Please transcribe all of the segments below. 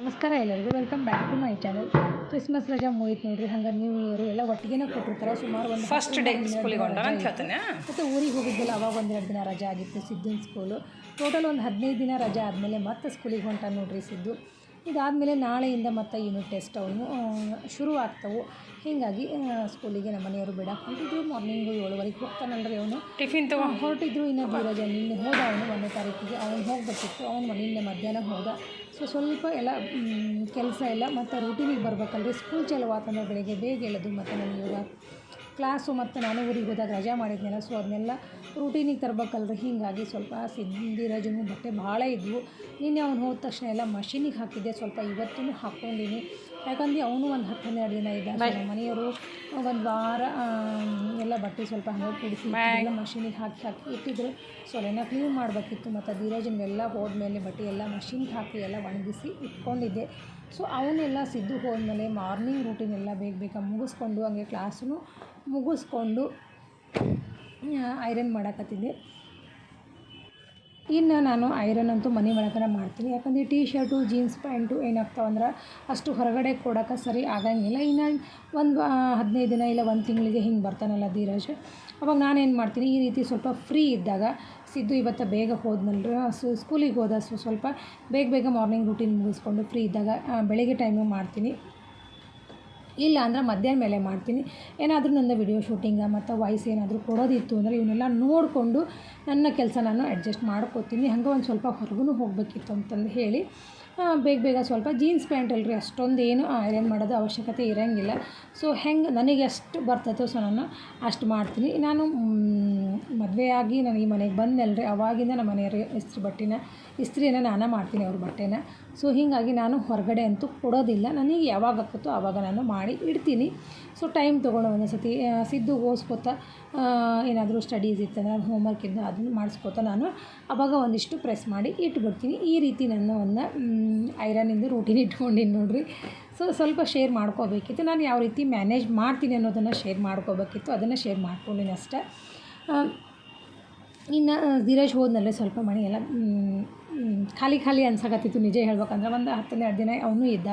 ನಮಸ್ಕಾರ ಎಲ್ಲರಿಗೂ welcome back to my channel Christmas ರಜಾ ಮುಗೀತು ನೋಡ್ರಿ ಹಂಗೆ ನ್ಯೂ ಇಯರ್ ಎಲ್ಲ ಒಟ್ಟಿಗೆನೇ ಕೊಟ್ಟಿರ್ತಾರೆ. ಸುಮಾರು ಒಂದು ಫಸ್ಟ್ ಡೇ ಸ್ಕೂಲಿಗೆ ಅಂತ ಹೇಳ್ತೇನೆ. ಮತ್ತು ಊರಿಗೆ ಹೋಗಿದ್ದಿಲ್ಲ ಅವಾಗ ಒಂದೆರಡು ದಿನ ರಜಾ ಆಗಿತ್ತು ಸಿದ್ದಿನ ಸ್ಕೂಲು ಟೋಟಲ್ ಒಂದು ಹದಿನೈದು ದಿನ ರಜಾ ಆದಮೇಲೆ ಮತ್ತೆ ಸ್ಕೂಲಿಗೆ ಹೊಂಟ ನೋಡ್ರಿ ಸಿದ್ದು. ಇದಾದಮೇಲೆ ನಾಳೆಯಿಂದ ಮತ್ತೆ ಯೂನಿಟ್ ಟೆಸ್ಟ್ ಅವನು ಶುರು ಆಗ್ತವೆ ಹೀಗಾಗಿ ಸ್ಕೂಲಿಗೆ ನಮ್ಮ ಮನೆಯವರು ಬೇಡ. ಹೊರಟಿದ್ರು ಮಾರ್ನಿಂಗು ಏಳುವರೆಗೆ ಹೋಗ್ತಾನಲ್ರಿ ಅವನು. ಟಿಫಿನ್ ತಗೋ. ಹೊರಟಿದ್ರು ಇನ್ನು ದೂರ ನಿನ್ನೆ ಹೋದ ಅವನು ಒಂದನೇ ತಾರೀಕಿಗೆ. ಅವನು ಹೋಗಬೇಕಿತ್ತು ಅವನು ನಿನ್ನೆ ಮಧ್ಯಾಹ್ನ ಹೋದ. ಸೊ ಸ್ವಲ್ಪ ಎಲ್ಲ ಕೆಲಸ ಎಲ್ಲ ಮತ್ತು ರೂಟೀನಿಗೆ ಬರ್ಬೇಕಲ್ರಿ. ಸ್ಕೂಲ್ ಚಲೋ ಆತಂದ್ರೆ ಬೆಳಿಗ್ಗೆ ಬೇಗ ಎಳೆದು ಮತ್ತು ನನಗೆ ಇವಾಗ ಕ್ಲಾಸು ಮತ್ತು ನಾನು ಊರಿಗೆ ಹೋದಾಗ ರಜಾ ಮಾಡಿದ್ನಲ್ಲ ಸೊ ಅದನ್ನೆಲ್ಲ ರೂಟೀನಿಗೆ ತರಬೇಕಲ್ರಿ. ಹೀಗಾಗಿ ಸ್ವಲ್ಪ ಸಿದ್ಧಿರಜನು ಬಟ್ಟೆ ಭಾಳ ಇದ್ವು. ನಿನ್ನೆ ಅವ್ನು ಹೋದ ತಕ್ಷಣ ಎಲ್ಲ ಮಷೀನಿಗೆ ಹಾಕಿದ್ದೆ, ಸ್ವಲ್ಪ ಇವತ್ತೂ ಹಾಕ್ಕೊಂಡಿನಿ. ಯಾಕಂದರೆ ಅವನು ಒಂದು ಹತ್ತು ಹನ್ನೆರಡು ದಿನ ಇದ್ದ ಮನೆಯವರು ಒಂದು ವಾರ ಎಲ್ಲ ಬಟ್ಟೆ ಸ್ವಲ್ಪ ಹಂಗೆ ಕುಡಿಸಿ ಎಲ್ಲ ಮಷೀನಿಗೆ ಹಾಕಿ ಹಾಕಿ ಇಟ್ಟಿದ್ರು. ಸೊ ಅದನ್ನು ಕ್ಲೀನ್ ಮಾಡಬೇಕಿತ್ತು, ಮತ್ತು ಧೀರಜನ್ನೆಲ್ಲ ಹೋದ್ಮೇಲೆ ಬಟ್ಟೆ ಎಲ್ಲ ಮಷೀನ್ಗೆ ಹಾಕಿ ಎಲ್ಲ ಒಣಗಿಸಿ ಇಟ್ಕೊಂಡಿದ್ದೆ. ಸೊ ಅವನ್ನೆಲ್ಲ ಸಿದ್ದು ಹೋದ್ಮೇಲೆ ಮಾರ್ನಿಂಗ್ ರೂಟೀನ್ ಎಲ್ಲ ಬೇಗ ಬೇಗ ಮುಗಿಸ್ಕೊಂಡು ಹಂಗೆ ಕ್ಲಾಸನ್ನು ಮುಗಿಸ್ಕೊಂಡು ಐರನ್ ಮಾಡಕತ್ತಿದ್ದೆ ಇನ್ನು ನಾನು ಐರನ್ ಅಂತೂ ಮನೆ ಒಳಗಡೆ ಮಾಡ್ತೀನಿ. ಯಾಕಂದರೆ ಟೀ ಶರ್ಟು ಜೀನ್ಸ್ ಪ್ಯಾಂಟು ಏನಾಗ್ತಾವಂದ್ರೆ ಅಷ್ಟು ಹೊರಗಡೆ ಕೊಡೋಕೆ ಸರಿ ಆಗಂಗಿಲ್ಲ. ಇನ್ನು ಒಂದು ಹದಿನೈದು ದಿನ ಇಲ್ಲ ಒಂದು ತಿಂಗಳಿಗೆ ಹಿಂಗೆ ಬರ್ತಾನಲ್ಲ ಧೀರಜ್. ಅವಾಗ ನಾನೇನು ಮಾಡ್ತೀನಿ, ಈ ರೀತಿ ಸ್ವಲ್ಪ ಫ್ರೀ ಇದ್ದಾಗ, ಸಿದ್ದು ಇವತ್ತು ಬೇಗ ಹೋದ್ನಲ್ರಿ, ಸೊ ಸ್ಕೂಲಿಗೆ ಹೋದ ಸೊ, ಸ್ವಲ್ಪ ಬೇಗ ಬೇಗ ಮಾರ್ನಿಂಗ್ ರೂಟೀನ್ ಮುಗಿಸ್ಕೊಂಡು ಫ್ರೀ ಇದ್ದಾಗ ಬೆಳಗ್ಗೆ ಟೈಮು ಮಾಡ್ತೀನಿ. ಇಲ್ಲ ಅಂದ್ರೆ ಮಧ್ಯಾಹ್ನ ಮೇಲೆ ಮಾಡ್ತೀನಿ. ಏನಾದರೂ ನನ್ನ ವಿಡಿಯೋ ಶೂಟಿಂಗ ಮತ್ತು ವಾಯ್ಸ್ ಏನಾದರೂ ಕೊಡೋದಿತ್ತು ಅಂದರೆ ಇವನ್ನೆಲ್ಲ ನೋಡಿಕೊಂಡು ನನ್ನ ಕೆಲಸ ನಾನು ಅಡ್ಜಸ್ಟ್ ಮಾಡ್ಕೋತೀನಿ. ಹಂಗೆ ಒಂದು ಸ್ವಲ್ಪ ಹೊರಗೂ ಹೋಗಬೇಕಿತ್ತು ಅಂತಂದು ಹೇಳಿ. ಬೇಗ ಬೇಗ ಸ್ವಲ್ಪ ಜೀನ್ಸ್ ಪ್ಯಾಂಟ್ ಅಲ್ರಿ ಅಷ್ಟೊಂದು ಏನು ಐರನ್ ಮಾಡೋದು ಅವಶ್ಯಕತೆ ಇರೋಂಗಿಲ್ಲ. ಸೊ ಹೆಂಗೆ ನನಗೆ ಎಷ್ಟು ಬರ್ತೈತೋ ಸೊ ನಾನು, ಅಷ್ಟು ಮಾಡ್ತೀನಿ. ನಾನು ಮದುವೆಯಾಗಿ ನಾನು ಈ ಮನೆಗೆ ಬಂದೆಲ್ರಿ, ಅವಾಗಿಂದ ನಮ್ಮ ಮನೆಯವ್ರಿಗೆ ಇಸ್ತ್ರಿ ಬಟ್ಟೆನ, ಇಸ್ತ್ರಿಯನ್ನು ನಾನು ಮಾಡ್ತೀನಿ ಅವ್ರ ಬಟ್ಟೆನ. ಸೊ ಹೀಗಾಗಿ ನಾನು ಹೊರಗಡೆ ಅಂತೂ ಕೊಡೋದಿಲ್ಲ. ನನಗೆ ಯಾವಾಗ ಆಗುತ್ತೋ ಆವಾಗ ನಾನು ಮಾಡಿ ಇಡ್ತೀನಿ. ಸೊ ಟೈಮ್ ತೊಗೊಂಡು ಒಂದೊಂದು ಸತಿ ಸಿದ್ದು ಓದಿಸ್ಕೋತಾ ಏನಾದರೂ ಸ್ಟಡೀಸ್ ಇತ್ತಂದ್ರೆ ಹೋಮ್ವರ್ಕ್ ಇದ್ದ ಅದನ್ನು ಮಾಡ್ಸ್ಕೊತಾ ನಾನು ಅವಾಗ ಒಂದಿಷ್ಟು ಪ್ರೆಸ್ ಮಾಡಿ ಇಟ್ಬಿಡ್ತೀನಿ. ಈ ರೀತಿ ನನ್ನ ಒಂದು ಐರನಿಂದ ರೂಟೀನ್ ಇಟ್ಕೊಂಡಿನಿ ನೋಡ್ರಿ. ಸೊ ಸ್ವಲ್ಪ ಶೇರ್ ಮಾಡ್ಕೋಬೇಕಿತ್ತು. ನಾನು ಯಾವ ರೀತಿ ಮ್ಯಾನೇಜ್ ಮಾಡ್ತೀನಿ ಅನ್ನೋದನ್ನು ಶೇರ್ ಮಾಡ್ಕೋಬೇಕಿತ್ತು. ಅದನ್ನು ಶೇರ್ ಮಾಡ್ಕೊಂಡಿನಿ ಅಷ್ಟೆ. ಇನ್ನು ಧೀರಜ್ ಹೋದ್ನಲ್ಲೇ ಸ್ವಲ್ಪ ಮನೆ ಎಲ್ಲ ಖಾಲಿ ಖಾಲಿ ಅನ್ಸಕತ್ತಿತ್ತು. ನಿಜ ಹೇಳ್ಬೇಕಂದ್ರೆ ಒಂದು ಹತ್ತನ್ನೆರಡು ದಿನ ಅವನು ಇದ್ದ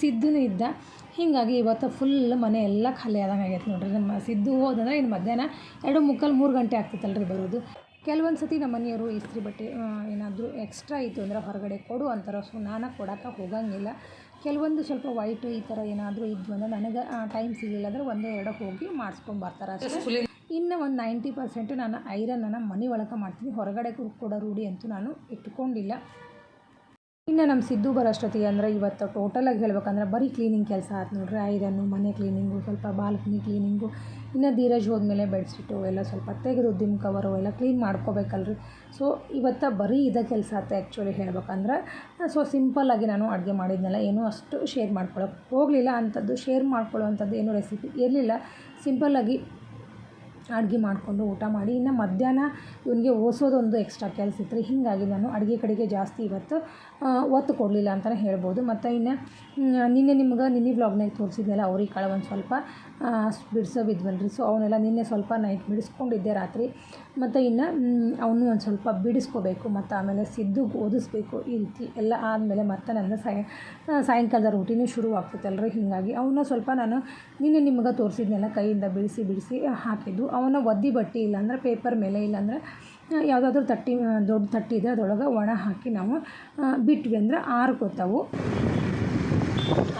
ಸಿದ್ಧನೂ ಇದ್ದ. ಹೀಗಾಗಿ ಇವತ್ತು ಫುಲ್ ಮನೆ ಎಲ್ಲ ಖಾಲಿ ಆದಂಗೆ ಆಗೈತೆ ನೋಡ್ರಿ. ನಮ್ಮ ಸಿದ್ದು ಹೋದಂದ್ರೆ ಇನ್ನು ಮಧ್ಯಾಹ್ನ ಎರಡು ಮುಕ್ಕಾಲು ಮೂರು ಗಂಟೆ ಆಗ್ತಿತ್ತಲ್ರಿ ಬರೋದು. ಕೆಲವೊಂದು ಸತಿ ನಮ್ಮ ಮನೆಯವರು ಇಸ್ತ್ರಿ ಬಟ್ಟೆ ಏನಾದರೂ ಎಕ್ಸ್ಟ್ರಾ ಇತ್ತು ಅಂದರೆ ಹೊರಗಡೆ ಕೊಡು ಅಂತಾರೆ ಸೊ ನಾನು ಕೊಡಕ್ಕೆ ಹೋಗಂಗಿಲ್ಲ. ಕೆಲವೊಂದು ಸ್ವಲ್ಪ ವೈಟು ಈ ಥರ ಏನಾದರೂ ಇದ್ದು ಅಂದರೆ ನನಗೆ ಟೈಮ್ ಸಿಗಲಿಲ್ಲ ಅಂದರೆ ಒಂದೇ ಎರಡು ಹೋಗಿ ಮಾಡಿಸ್ಕೊಂಡು ಬರ್ತಾರೆ ಅಷ್ಟೇ. ಇನ್ನು ಒಂದು ನೈಂಟಿ ಪರ್ಸೆಂಟು ನಾನು ಐರನನ್ನು ಮನೆ ಒಳಗೆ ಮಾಡ್ತೀನಿ. ಹೊರಗಡೆ ಕೊಡೋ ರೂಢಿ ಅಂತೂ ನಾನು ಇಟ್ಕೊಂಡಿಲ್ಲ. ಇನ್ನು ನಮ್ಮ ಸಿದ್ದು ಬರೋಷ್ಟೊತ್ತಿಗೆ ಅಂದರೆ ಇವತ್ತು ಟೋಟಲಾಗಿ ಹೇಳ್ಬೇಕಂದ್ರೆ ಬರೀ ಕ್ಲೀನಿಂಗ್ ಕೆಲಸ ಆಯ್ತು ನೋಡ್ರಿ. ಐರನ್ನು, ಮನೆ ಕ್ಲೀನಿಂಗು ಸ್ವಲ್ಪ ಬಾಲ್ಕನಿ ಕ್ಲೀನಿಂಗು ಇನ್ನು ಧೀರಜ್ ಹೋದ್ಮೇಲೆ ಬೆಡ್ಶೀಟು ಎಲ್ಲ ಸ್ವಲ್ಪ ತೆಗೆದು ದಿಮ್ ಕವರು ಎಲ್ಲ ಕ್ಲೀನ್ ಮಾಡ್ಕೋಬೇಕಲ್ರಿ. ಸೊ ಇವತ್ತು ಬರೀ ಇದೇ ಕೆಲಸ ಆಯ್ತು ಆ್ಯಕ್ಚುಲಿ ಹೇಳ್ಬೇಕಂದ್ರೆ ಸೊ ಸಿಂಪಲ್ಲಾಗಿ ನಾನು ಅಡುಗೆ ಮಾಡಿದ್ನಲ್ಲ, ಏನೂ ಅಷ್ಟು ಶೇರ್ ಮಾಡ್ಕೊಳಕ್ಕೆ ಹೋಗಲಿಲ್ಲ. ಅಂಥದ್ದು ಶೇರ್ ಮಾಡ್ಕೊಳ್ಳೋವಂಥದ್ದು ಏನೂ ರೆಸಿಪಿ ಇರಲಿಲ್ಲ. ಸಿಂಪಲ್ಲಾಗಿ ಅಡುಗೆ ಮಾಡಿಕೊಂಡು ಊಟ ಮಾಡಿ. ಇನ್ನು ಮಧ್ಯಾಹ್ನ ಇವನಿಗೆ ಓದಿಸೋದೊಂದು ಎಕ್ಸ್ಟ್ರಾ ಕೆಲಸ ಇತ್ತು ರೀ. ಹೀಗಾಗಿ ನಾನು ಅಡುಗೆ ಕಡೆಗೆ ಜಾಸ್ತಿ ಇವತ್ತು ಒತ್ತು ಕೊಡಲಿಲ್ಲ ಅಂತಲೇ ಹೇಳ್ಬೋದು. ಮತ್ತು ಇನ್ನು ನಿನ್ನೆ ನಿಮ್ಗೆ ನಿನ್ನೆ ವ್ಲಾಗ್ನಾಗ ತೋರಿಸಿದ್ನಲ್ಲ, ಅವ್ರಿಗೆ ಕಾಳು ಒಂದು ಸ್ವಲ್ಪ. ಬಿಡಿಸೋ ಬಿದ್ವಲ್ರಿ ಸೊ ಅವನ್ನೆಲ್ಲ ನಿನ್ನೆ ಸ್ವಲ್ಪ ನೈಟ್ ಬಿಡಿಸ್ಕೊಂಡಿದ್ದೆ ರಾತ್ರಿ. ಮತ್ತು ಇನ್ನು ಅವನು ಒಂದು ಸ್ವಲ್ಪ ಬಿಡಿಸ್ಕೋಬೇಕು, ಮತ್ತು ಆಮೇಲೆ ಸಿದ್ದು ಓದಿಸ್ಬೇಕು ಈ ರೀತಿ ಎಲ್ಲ ಆದಮೇಲೆ ಮತ್ತೆ ನನ್ನ ಸಾಯ ಸಾಯಂಕಾಲದ ರೂಟೀನು ಶುರು ಹೀಗಾಗಿ ಅವನ್ನ ಸ್ವಲ್ಪ ನಾನು ನಿನ್ನೆ ನಿಮ್ಗೆ ತೋರಿಸಿದ್ನೆಲ್ಲ, ಕೈಯಿಂದ ಬಿಡಿಸಿ ಬಿಡಿಸಿ ಹಾಕಿದ್ದು. ಅವನ ಒದ್ದಿ ಬಟ್ಟೆ ಇಲ್ಲಾಂದ್ರೆ ಪೇಪರ್ ಮೇಲೆ ಇಲ್ಲಾಂದ್ರೆ ಯಾವುದಾದ್ರೂ ತಟ್ಟಿ ದೊಡ್ಡ ತಟ್ಟಿ ಇದೆ, ಅದರೊಳಗೆ ಒಣ ಹಾಕಿ ನಾವು ಬಿಟ್ವಿ ಅಂದ್ರೆ ಆರ್ಕೋತಾವು.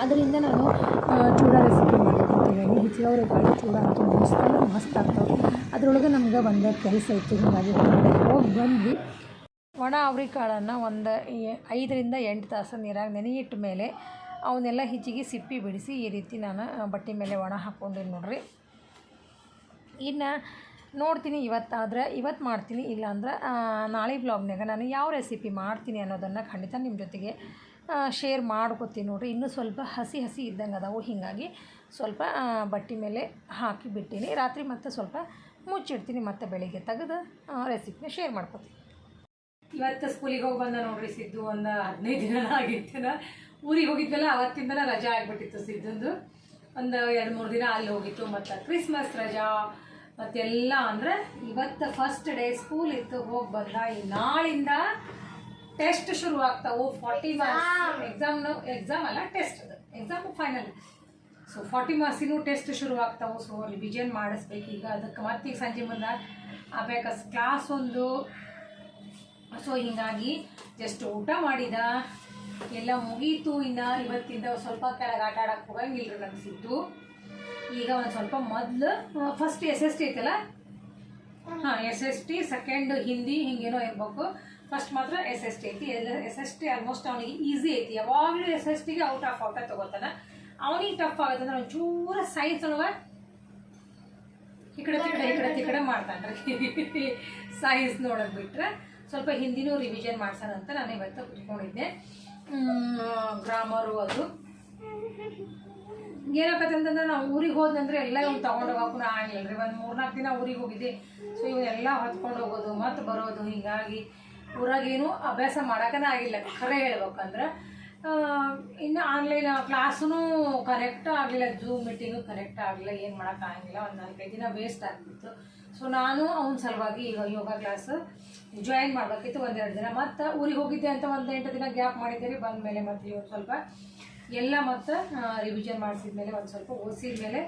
ಅದರಿಂದ ನಾನು ಚೂಡ ರೆಸಿಪಿ ಮಾಡ್ಕೊತೀನಿ ಹಿಚ್ಚಲವ್ರೆ ಕಾಳು ಚೂಡ ಅಂತೂ ಮಸ್ತ್ ಆಗ್ತಾವೆ. ಅದರೊಳಗೆ ನಮ್ಗೆ ಒಂದು ಕೆಲಸ ಇತ್ತು, ಹೀಗಾಗಿ ಹೋಗಿ ಬಂದ್ವಿ. ಒಣ ಅವ್ರಿಕಾಳನ್ನು ಒಂದು ಐದರಿಂದ ಎಂಟು ತಾಸು ನೀರಾಗ ನೆನೆಯಿಟ್ಟ ಮೇಲೆ ಅವನ್ನೆಲ್ಲ ಹಿಚ್ಚಿಗೆ ಸಿಪ್ಪಿ ಬಿಡಿಸಿ ಈ ರೀತಿ ನಾನು ಬಟ್ಟೆ ಮೇಲೆ ಒಣ ಹಾಕ್ಕೊಂಡಿನಿ ನೋಡ್ರಿ. ಇನ್ನು ನೋಡ್ತೀನಿ ಇವತ್ತಾದ್ರೆ ಇವತ್ತು ಮಾಡ್ತೀನಿ, ಇಲ್ಲಾಂದ್ರೆ ನಾಳೆ ಬ್ಲಾಗ್ನಾಗ ನಾನು ಯಾವ ರೆಸಿಪಿ ಮಾಡ್ತೀನಿ ಅನ್ನೋದನ್ನು ಖಂಡಿತ ನಿಮ್ಮ ಜೊತೆಗೆ ಶೇರ್ ಮಾಡ್ಕೊತೀನಿ ನೋಡಿರಿ. ಇನ್ನೂ ಸ್ವಲ್ಪ ಹಸಿ ಹಸಿ ಇದ್ದಂಗೆ ಅದಾವು. ಹೀಗಾಗಿ ಸ್ವಲ್ಪ ಬಟ್ಟೆ ಮೇಲೆ ಹಾಕಿ ಬಿಟ್ಟಿನಿ ರಾತ್ರಿ ಮತ್ತೆ ಸ್ವಲ್ಪ ಮುಚ್ಚಿಡ್ತೀನಿ ಮತ್ತೆ ಬೆಳಿಗ್ಗೆ ತೆಗೆದು ರೆಸಿಪಿನ ಶೇರ್ ಮಾಡ್ಕೊತೀನಿ. ಇವತ್ತು ಸ್ಕೂಲಿಗೆ ಹೋಗಿ ಬಂದ ನೋಡ್ರಿ ಸಿದ್ದು, ಒಂದು ಹದಿನೈದು ದಿನ ಆಗಿತ್ತು ಊರಿಗೆ ಹೋಗಿದ್ವಲ್ಲ, ಅವತ್ತಿಂದನ ರಜಾ ಆಗಿಬಿಟ್ಟಿತ್ತು ಸಿದ್ದಂದು. ಒಂದು ಎರಡು ಮೂರು ದಿನ ಅಲ್ಲಿ ಹೋಗಿತ್ತು. ಮತ್ತು ಕ್ರಿಸ್ಮಸ್ ರಜಾ, ಮತ್ತೆಲ್ಲ ಅಂದರೆ ಇವತ್ತು ಫಸ್ಟ್ ಡೇ ಸ್ಕೂಲ್ ಇತ್ತು. ಹೋಗಿ ಬಂದ. ಈ ನಾಳಿಂದ ಟೆಸ್ಟ್ ಶುರು ಆಗ್ತಾವು ಫಾರ್ಟಿ ಮಾರ್ಕ್ಸ್ ಎಕ್ಸಾಮ್ ಎಕ್ಸಾಮ್ ಅಲ್ಲ ಟೆಸ್ಟ್ ಅದು. ಎಕ್ಸಾಮ್ ಫೈನಲ್ ಸೊ ಫಾರ್ಟಿ ಮಾರ್ಕ್ಸಿನೂ ಟೆಸ್ಟ್ ಶುರು ಆಗ್ತಾವು ಸೊ ರಿವಿಷನ್ ಮಾಡಿಸ್ಬೇಕು. ಈಗ ಅದಕ್ಕೆ ಮತ್ತೀಗ ಸಂಜೆ ಮುಂದೆ ಆಗ ಕ್ಲಾಸ್ ಒಂದು. ಸೊ ಹಿಂಗಾಗಿ ಜಸ್ಟ್ ಊಟ ಮಾಡಿದ. ಎಲ್ಲ ಮುಗೀತು. ಇನ್ನು ಇವತ್ತಿಂದ ಸ್ವಲ್ಪ ಕೆಳಗೆ ಆಟ ಆಡಕ್ಕೆ ಹೋಗಂಗಿಲ್ಲ ಸಿದ್ದು ಈಗ ಒಂದು ಸ್ವಲ್ಪ ಮೊದಲು ಫಸ್ಟ್ ಎಸ್ ಎಸ್ ಟಿ ಐತಲ್ಲ? ಹಾಂ S S T second Hindi ಹಿಂಗೇನೋ ಇರ್ಬೇಕು. ಫಸ್ಟ್ ಮಾತ್ರ ಎಸ್ ಎಸ್ ಟಿ ಐತಿ. ಎಸ್ ಎಸ್ ಟಿ ಆಲ್ಮೋಸ್ಟ್ ಅವನಿಗೆ ಈಸಿ ಐತಿ. ಯಾವಾಗಲೂ ಎಸ್ ಎಸ್ ಟಿಗೆ ಔಟ್ ಆಫ್ ಆಗ್ತಾ ತಗೋತಾನ. ಅವನಿಗೆ ಟಫ್ ಆಗುತ್ತೆ ಅಂದ್ರೆ ಚೂರ ಸೈನ್ಸ್ ಒಳಗೆ ಈ ಕಡೆ ಈ ಕಡೆ ಈ ಕಡೆ ಮಾಡ್ತಾನೆ ಸೈನ್ಸ್ ನೋಡಕ್ ಬಿಟ್ರೆ ಸ್ವಲ್ಪ ಹಿಂದಿನೂ ರಿವಿಷನ್ ಮಾಡ್ಸೋಣ ಅಂತ ನಾನು ಇವತ್ತು ಕುತ್ಕೊಂಡಿದ್ದೆ ಗ್ರಾಮರು ಅದು. ಏನಾಗತ್ತೆ ಅಂತಂದ್ರೆ ನಾವು ಊರಿಗೆ ಹೋದಂದ್ರೆ ಎಲ್ಲ ಇವ್ನು ತಗೊಂಡು ಹೋಗಕ್ಕೂ ಆಗಿಲ್ಲ ರೀ. ಒಂದು ಮೂರ್ನಾಲ್ಕು ದಿನ ಊರಿಗೆ ಹೋಗಿದ್ದೆ. ಸೊ ಇವನ್ನೆಲ್ಲ ಹೊತ್ಕೊಂಡು ಹೋಗೋದು, ಮತ್ತು ಬರೋದು, ಹೀಗಾಗಿ ಊರಾಗೇನು ಅಭ್ಯಾಸ ಮಾಡೋಕನೇ ಆಗಿಲ್ಲ. ಖರೆ ಹೇಳ್ಬೇಕಂದ್ರೆ ಇನ್ನು ಆನ್ಲೈನ್ ಕ್ಲಾಸೂ ಕರೆಕ್ಟ್ ಆಗಲಿಲ್ಲ ಜೂಮ್ ಮೀಟಿಂಗು ಕರೆಕ್ಟ್ ಆಗಲಿಲ್ಲ, ಏನು ಮಾಡೋಕ್ಕಾಗಿಲ್ಲ ಒಂದು ನಾಲ್ಕೈದು ದಿನ ವೇಸ್ಟ್ ಆಗ್ತಿತ್ತು ಸೊ ನಾನು ಅವನ ಸಲುವಾಗಿ ಈಗ ಯೋಗ ಕ್ಲಾಸ್ ಜಾಯಿನ್ ಮಾಡಬೇಕಿತ್ತು ಒಂದೆರಡು ದಿನ. ಮತ್ತು ಊರಿಗೆ ಹೋಗಿದ್ದೆ ಅಂತ ಒಂದು ಎಂಟು ದಿನ ಗ್ಯಾಪ್ ಮಾಡಿದ್ದೀರಿ ಬಂದ ಮೇಲೆ ಮತ್ತೆ ಇವತ್ತು ಸ್ವಲ್ಪ ಎಲ್ಲ ಮತ್ತು ರಿವಿಷನ್ ಮಾಡಿಸಿದ ಮೇಲೆ ಒಂದು ಸ್ವಲ್ಪ ಓದಿಸಿದ ಮೇಲೆ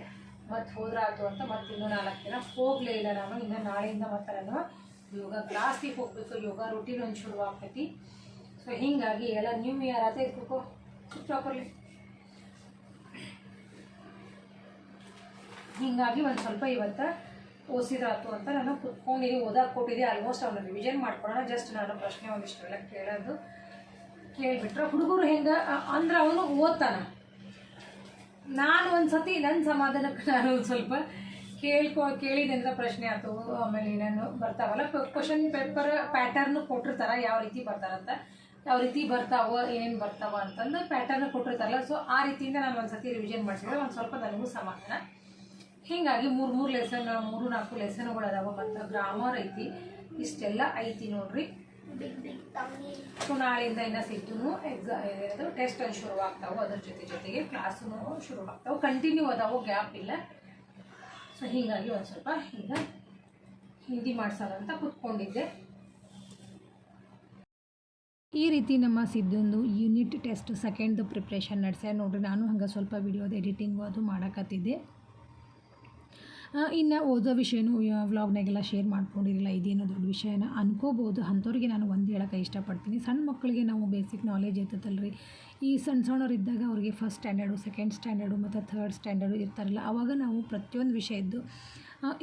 ಮತ್ತೆ ಹೋದ್ರಾಯ್ತು ಅಂತ ಮತ್ತೆ ಇನ್ನೂ ನಾಲ್ಕು ದಿನ ಹೋಗಲೇ ಇಲ್ಲ ನಾನು. ಇನ್ನು ನಾಳೆಯಿಂದ ಮತ್ತೆ ನಾನು ಯೋಗ ಕ್ಲಾಸಿಗೆ ಹೋಗಬೇಕು ಯೋಗ ರೂಟೀನ್ ಒಂದು ಶುರು ಆಗ್ತೈತಿ. ಸೊ ಹೀಗಾಗಿ ಎಲ್ಲ ನ್ಯೂ ಇಯರ್ ಆತ ಇದ್ಬೇಕು ಪ್ರಾಪರ್ಲಿ ಹೀಗಾಗಿ ಒಂದು ಸ್ವಲ್ಪ ಇವತ್ತು ಓದಿಸಿದ್ರಾತು ಅಂತ ನಾನು ಕುತ್ಕೊಂಡಿದ್ದೀನಿ ಓದಕ್ಕೆ ಕೊಟ್ಟಿದ್ದೆ ಆಲ್ಮೋಸ್ಟ್ ಅವನ್ನ ರಿವಿಷನ್ ಮಾಡ್ಕೊಳ್ಳೋಣ ಜಸ್ಟ್ ನಾನು ಪ್ರಶ್ನೆ ಒಂದಿಷ್ಟೆಲ್ಲ ಕೇಳೋದು. ಕೇಳಿಬಿಟ್ರೆ ಹುಡುಗರು ಹೆಂಗೆ ಅಂದ್ರೆ ಅವನು ಓದ್ತಾನ. ನಾನು ಒಂದು ಸತಿ ನನ್ನ ಸಮಾಧಾನಕ್ಕೆ ನಾನು ಒಂದು ಸ್ವಲ್ಪ ಕೇಳ್ಕೊ ಕೇಳಿದ್ರಿಂದ ಪ್ರಶ್ನೆ ಆಯ್ತು. ಆಮೇಲೆ ಏನೇನು ಬರ್ತಾವಲ್ಲ ಕ್ವಶನ್ ಪೇಪರ್ ಪ್ಯಾಟರ್ನ್ ಕೊಟ್ಟಿರ್ತಾರ, ಯಾವ ರೀತಿ ಬರ್ತಾರಂತ. ಯಾವ ರೀತಿ ಬರ್ತಾವ ಏನೇನು ಬರ್ತಾವ ಅಂತಂದು ಪ್ಯಾಟರ್ನ್ ಕೊಟ್ಟಿರ್ತಾರಲ್ಲ ಸೊ ಆ ರೀತಿಯಿಂದ ನಾನು ಒಂದು ಸತಿ ರಿವಿಷನ್ ಮಾಡಿಸಿದ್ರೆ ಒಂದು ಸ್ವಲ್ಪ ನನಗೂ ಸಮಾಧಾನ. ಹೀಗಾಗಿ ಮೂರು ಮೂರು ಲೆಸನ್ ಮೂರು, ನಾಲ್ಕು ಲೆಸನ್ಗಳು ಅದಾವ ಮತ್ತು ಗ್ರಾಮರ್ ಐತಿ, ಇಷ್ಟೆಲ್ಲ ಐತಿ ನೋಡ್ರಿ. ಸೊ ನಾಳೆಯಿಂದ ಇನ್ನು ಸಿದ್ದು ಎಕ್ಸಾ ಟೆಸ್ಟ್ ಒಂದು ಶುರು ಆಗ್ತಾವೆ ಅದ್ರ ಜೊತೆ ಜೊತೆಗೆ ಕ್ಲಾಸು ಶುರು ಆಗ್ತಾವೆ ಕಂಟಿನ್ಯೂ ಅದಾವು ಗ್ಯಾಪ್ ಇಲ್ಲ. ಸೊ ಹೀಗಾಗಿ ಒಂದು ಸ್ವಲ್ಪ ಈಗ ಹಿಂದಿ ಮಾಡ್ಸೋಣ ಕೂತ್ಕೊಂಡಿದ್ದೆ. ಈ ರೀತಿ ನಮ್ಮ ಸಿದ್ಧಂದು ಯೂನಿಟ್ ಟೆಸ್ಟ್ ಸೆಕೆಂಡ್ದು ಪ್ರಿಪ್ರೇಷನ್ ನಡೆಸ್ಯಾರ ನೋಡ್ರಿ. ನಾನು ಹಂಗೆ ಸ್ವಲ್ಪ ವೀಡಿಯೋದು ಎಡಿಟಿಂಗು ಅದು ಮಾಡಕತ್ತಿದ್ದೆ. ಇನ್ನು ಓದೋ ವಿಷಯನೂ ವ್ಲಾಗ್ನಾಗೆಲ್ಲ ಶೇರ್ ಮಾಡ್ಕೊಂಡಿರಲಿಲ್ಲ ಇದೇನೋ ದೊಡ್ಡ ವಿಷಯನ ಅನ್ಕೋಬೋದು. ಅಂಥವ್ರಿಗೆ ನಾನು ಒಂದು ಹೇಳೋಕೆ ಇಷ್ಟಪಡ್ತೀನಿ. ಸಣ್ಣ ಮಕ್ಕಳಿಗೆ ನಾವು ಬೇಸಿಕ್ ನಾಲೆಜ್ ಇರ್ತೈತಲ್ರಿ ಈ ಸಣ್ಣ ಸಣ್ಣವ್ರು ಇದ್ದಾಗ ಅವ್ರಿಗೆ ಫಸ್ಟ್ ಸ್ಟ್ಯಾಂಡರ್ಡು ಸೆಕೆಂಡ್ ಸ್ಟ್ಯಾಂಡರ್ಡು ಮತ್ತು ಥರ್ಡ್ ಸ್ಟ್ಯಾಂಡರ್ಡು ಇರ್ತಾರಲ್ಲ ಆವಾಗ ನಾವು ಪ್ರತಿಯೊಂದು ವಿಷಯದ್ದು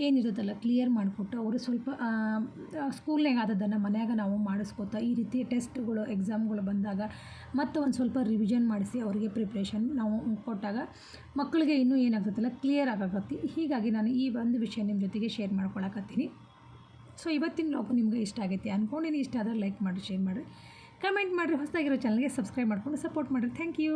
ಏನಿರುತ್ತಲ್ಲ ಕ್ಲಿಯರ್ ಮಾಡಿಕೊಟ್ಟು ಅವರು ಸ್ವಲ್ಪ ಸ್ಕೂಲ್ನಾಗ ಆದದ್ದನ್ನು ಮನ್ಯಾಗ ನಾವು ಮಾಡಿಸ್ಕೊತಾ ಈ ರೀತಿ ಟೆಸ್ಟ್ಗಳು ಎಕ್ಸಾಮ್ಗಳು ಬಂದಾಗ ಮತ್ತು ಒಂದು ಸ್ವಲ್ಪ ರಿವಿಷನ್ ಮಾಡಿಸಿ ಅವರಿಗೆ ಪ್ರಿಪ್ರೇಷನ್ ನಾವು ಕೊಟ್ಟಾಗ ಮಕ್ಕಳಿಗೆ ಇನ್ನೂ ಏನಾಗುತ್ತಲ್ಲ ಕ್ಲಿಯರ್ ಆಗಾಕತ್ತಿ. ಹೀಗಾಗಿ ನಾನು ಈ ಒಂದು ವಿಷಯ ನಿಮ್ಮ ಜೊತೆಗೆ ಶೇರ್ ಮಾಡ್ಕೊಳಕತ್ತೀನಿ. ಸೊ ಇವತ್ತಿನ ಲಾಗು ನಿಮ್ಗೆ ಇಷ್ಟ ಆಗೈತಿ ಅಂದ್ಕೊಂಡಿನಿ ಇಷ್ಟ ಆದರೆ ಲೈಕ್ ಮಾಡಿರಿ ಶೇರ್ ಮಾಡಿರಿ. ಕಮೆಂಟ್ ಮಾಡಿರಿ, ಹೊಸದಾಗಿರೋ ಚಾನಲ್ಗೆ ಸಬ್ಸ್ಕ್ರೈಬ್ ಮಾಡ್ಕೊಂಡು ಸಪೋರ್ಟ್ ಮಾಡಿರಿ. Thank you